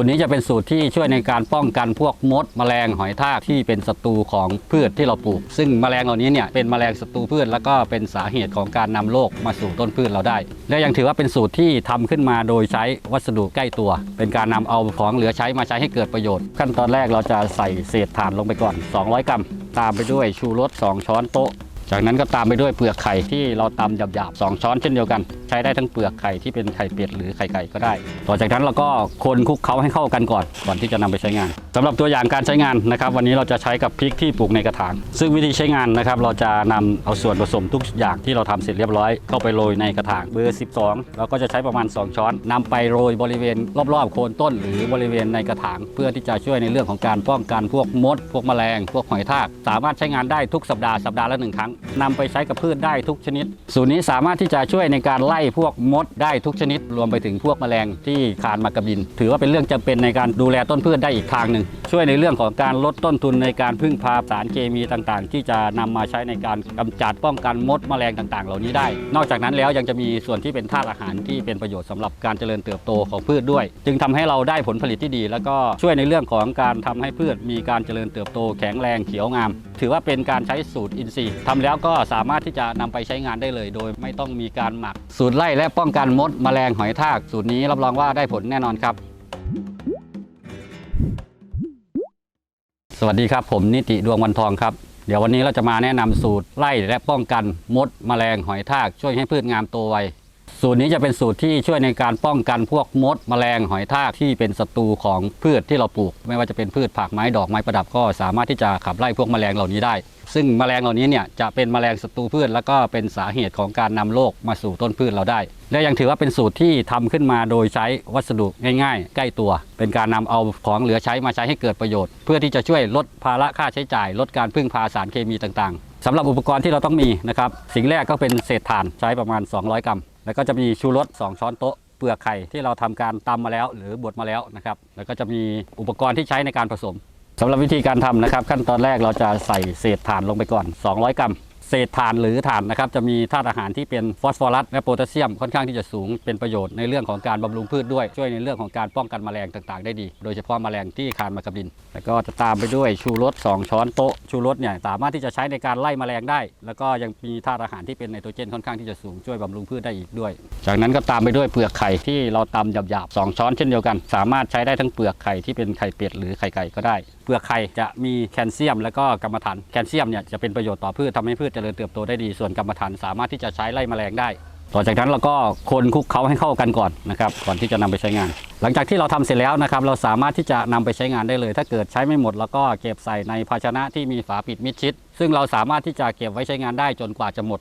ตรนี้จะเป็นสูตรที่ช่วยในการป้องกันพวกมดแมลงหอยทากที่เป็นศัตรูของพืชที่เราปลูก ซึ่งแมลงเหล่านี้เนี่ยเป็นแมลงศัตรูพืช แล้วก็เป็นสาเหตุของการนำโรคมาสู่ต้นพืชเราได้ และยังถือว่าเป็นสูตรที่ทำขึ้นมาโดยใช้วัสดุใกล้ตัว เป็นการนำเอาของเหลือใช้มาใช้ให้เกิดประโยชน์ ขั้นตอนแรกเราจะใส่เศษถ่านลงไปก่อน 200 กรัม ตามไปด้วยชูรส2ช้อนโต๊ะ จากนั้นก็ตามไปด้วยเปลือกไข่ที่เราตำหยาบๆ2ช้อนเช่นเดียวกัน ใช้ได้ทั้งเปลือกไข่ที่เป็นไข่เป็ดหรือไข่ไก่ก็ได้ ต่อจากนั้นเราก็คนคลุกเคล้าให้เข้ากันก่อน ก่อนที่จะนำไปใช้งานสำหรับตัวอย่างการใช้งานนะครับ วันนี้เราจะใช้กับพริกที่ปลูกในกระถาง ซึ่งวิธีใช้งานนะครับเราจะนำเอาส่วนผสมทุกอย่างที่เราทำเสร็จเรียบร้อยเข้าไปโรยในกระถางเบอร์ 12 เราก็จะใช้ประมาณ 2 ช้อนนำไปโรยบริเวณรอบๆโคนต้น หรือบริเวณในกระถาง เพื่อที่จะช่วยในเรื่องของการป้องกันพวกมด พวกแมลง พวกหอยทาก สามารถใช้งานได้ทุกสัปดาห์สัปดาห์ละหนึ่งครั้งนำไปใช้กับพืชได้ทุกชนิด สูตรนี้สามารถที่จะช่วยในการไล่พวกมดได้ทุกชนิด รวมไปถึงพวกแมลงที่คานมากระบิน ถือว่าเป็นเรื่องจำเป็นในการดูแลต้นพืชได้อีกทางหนึ่ง ช่วยในเรื่องของการลดต้นทุนในการพึ่งพาสารเคมีต่างๆ ที่จะนำมาใช้ในการกำจัดป้องกันมดแมลงต่างๆ เหล่านี้ได้ นอกจากนั้นแล้วยังจะมีส่วนที่เป็นธาตุอาหารที่เป็นประโยชน์สำหรับการเจริญเติบโตของพืชด้วย จึงทำให้เราได้ผลผลิตที่ดี แล้วก็ช่วยในเรื่องของการทำให้พืชมีการเจริญเติบโต แข็งแรงเขียวงาม ถือว่าเป็นการใช้สูตรอินทรีย์ทำแล้วก็สามารถที่จะนำไปใช้งานได้เลย โดยไม่ต้องมีการหมักสูตรไล่และป้องกันมดแมลงหอยทาก สูตรนี้รับรองว่าได้ผลแน่นอนครับ สวัสดีครับ ผมนิติดวงวันทองครับ เดี๋ยววันนี้เราจะมาแนะนำสูตรไล่และป้องกันมดแมลงหอยทาก ช่วยให้พืชงามโตไว สูตรนี้จะเป็นสูตรที่ช่วยในการป้องกันพวกมดแมลงหอยทากที่เป็นศัตรูของพืชที่เราปลูก ไม่ว่าจะเป็นพืชผักไม้ดอกไม้ประดับก็สามารถที่จะขับไล่พวกแมลงเหล่านี้ได้ ซึ่งแมลงเหล่านี้เนี่ยจะเป็นแมลงศัตรูพืช แล้วก็เป็นสาเหตุของการนำโรคมาสู่ต้นพืชเราได้ และยังถือว่าเป็นสูตรที่ทำขึ้นมาโดยใช้วัสดุง่าย ๆ ใกล้ตัว เป็นการนำเอาของเหลือใช้มาใช้ให้เกิดประโยชน์ เพื่อที่จะช่วยลดภาระค่าใช้จ่าย ลดการพึ่งพาสารเคมีต่างๆสำหรับอุปกรณ์ที่เราต้องมีนะครับสิ่งแรกก็เป็นเศษถ่านใช้ประมาณ 200 กรัม แล้วก็จะมีชูรส2ช้อนโต๊ะเปลือกไข่ที่เราทำการตำมาแล้ว หรือบดมาแล้วนะครับ แล้วก็จะมีอุปกรณ์ที่ใช้ในการผสมสำหรับวิธีการทำนะครับ ขั้นตอนแรกเราจะใส่เศษถ่านลงไปก่อน 200 กรัม เศษถ่านหรือถ่านนะครับจะมีธาตุอาหารที่เป็นฟอสฟอรัสและโพแทสเซียมค่อนข้างที่จะสูงเป็นประโยชน์ในเรื่องของการบำรุงพืชด้วย ช่วยในเรื่องของการป้องกันแมลงต่างๆ ได้ดี โดยเฉพาะแมลงที่คานมากระบิน แล้วก็จะตามไปด้วยชูรส 2 ช้อนโต๊ะชูรสเนี่ยสามารถที่จะใช้ในการไล่แมลงได้ แล้วก็ยังมีธาตุอาหารที่เป็นไนโตรเจนค่อนข้างที่จะสูงช่วยบำรุงพืชได้อีกด้วย จากนั้นก็ตามไปด้วยเปลือกไข่ที่เราตำหยาบๆ2ช้อนเช่นเดียวกัน สามารถใช้ได้ทั้งเปลือกไข่ที่เป็นไข่เป็ดหรือไข่ไก่ก็ได้ เปลือกไข่จะมีแคลเซียม แล้วก็กรรมฐานแคลเซียมเนี่ยจะเป็นประโยชน์ต่อพืชทำให้พืชเจริญเติบโตได้ดี ส่วนกรรมฐานสามารถที่จะใช้ไล่แมลงได้ ต่อจากนั้นเราก็คนคลุกเคล้าให้เข้ากันก่อนนะครับก่อนที่จะนำไปใช้งาน หลังจากที่เราทำเสร็จแล้วนะครับเราสามารถที่จะนำไปใช้งานได้เลย ถ้าเกิดใช้ไม่หมดเราก็เก็บใส่ในภาชนะที่มีฝาปิดมิดชิด ซึ่งเราสามารถที่จะเก็บไว้ใช้งานได้จนกว่าจะหมด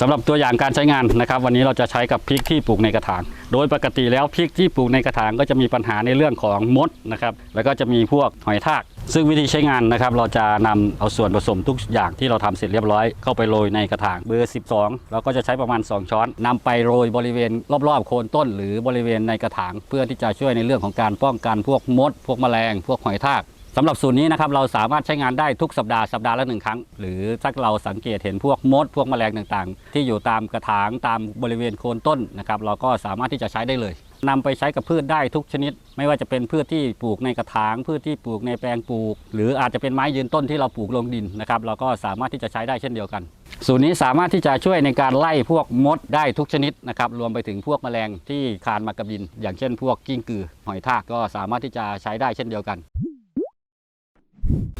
สำหรับตัวอย่างการใช้งานนะครับ วันนี้เราจะใช้กับพริกที่ปลูกในกระถาง โดยปกติแล้วพริกที่ปลูกในกระถางก็จะมีปัญหาในเรื่องของมดนะครับแล้วก็จะมีพวกหอยทาก ซึ่งวิธีใช้งานนะครับ เราจะนำเอาส่วนผสมทุกอย่างที่เราทำเสร็จเรียบร้อยเข้าไปโรยในกระถางเบอร์ 12 เราก็จะใช้ประมาณ 2 ช้อนนำไปโรยบริเวณรอบๆโคนต้น หรือบริเวณในกระถาง เพื่อที่จะช่วยในเรื่องของการป้องกันพวกมด พวกแมลง พวกหอยทาก สำหรับสูตรนี้นะครับเราสามารถใช้งานได้ทุกสัปดาห์สัปดาห์ละหนึ่งครั้ง หรือถ้าเราสังเกตเห็นพวกมด พวกแมลงต่างๆ ที่อยู่ตามกระถางตามบริเวณโคนต้นนะครับเราก็สามารถที่จะใช้ได้เลยนำไปใช้กับพืชได้ทุกชนิด ไม่ว่าจะเป็นพืชที่ปลูกในกระถาง พืชที่ปลูกในแปลงปลูก หรืออาจจะเป็นไม้ยืนต้นที่เราปลูกลงดินนะครับเราก็สามารถที่จะใช้ได้เช่นเดียวกัน สูตรนี้สามารถที่จะช่วยในการไล่พวกมดได้ทุกชนิดนะครับรวมไปถึงพวกแมลงที่คานมากระบิน อย่างเช่น พวกกิ้งกือหอยทากก็สามารถที่จะใช้ได้เช่นเดียวกัน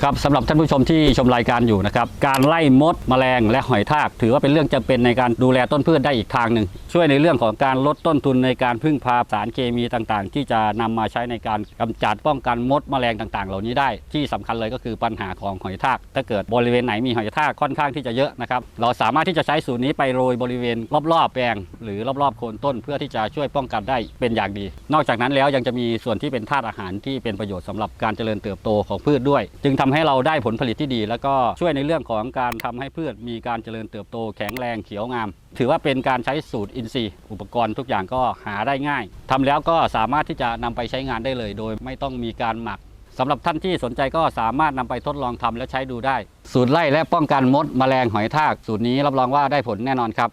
ครับสำหรับท่านผู้ชมที่ชมรายการอยู่นะครับการไล่มดแมลงและหอยทาก ถือว่าเป็นเรื่องจำเป็นในการดูแลต้นพืชได้อีกทางหนึ่ง ช่วยในเรื่องของการลดต้นทุนในการพึ่งพาสารเคมีต่างๆ ที่จะนำมาใช้ในการกำจัดป้องกันมดแมลงต่างๆ เหล่านี้ได้ ที่สำคัญเลยก็คือปัญหาของหอยทาก ถ้าเกิดบริเวณไหนมีหอยทากค่อนข้างที่จะเยอะนะครับเราสามารถที่จะใช้สูตรนี้ไปโรยบริเวณรอบๆแปลงหรือรอบๆโคนต้นเพื่อที่จะช่วยป้องกันได้เป็นอย่างดี นอกจากนั้นแล้วยังจะมีส่วนที่เป็นธาตุอาหารที่เป็นประโยชน์สำหรับการเจริญเติบโตของพืชด้วย จึงทำให้เราได้ผลผลิตที่ดี แล้วก็ช่วยในเรื่องของการทำให้พืชมีการเจริญเติบโตแข็งแรงเขียวงาม ถือว่าเป็นการใช้สูตรอินทรีย์ อุปกรณ์ทุกอย่างก็หาได้ง่ายทำแล้วก็สามารถที่จะนำไปใช้งานได้เลย โดยไม่ต้องมีการหมักสำหรับท่านที่สนใจก็สามารถนำไปทดลองทำและใช้ดูได้ สูตรไล่และป้องกันมดแมลงหอยทาก สูตรนี้รับรองว่าได้ผลแน่นอนครับ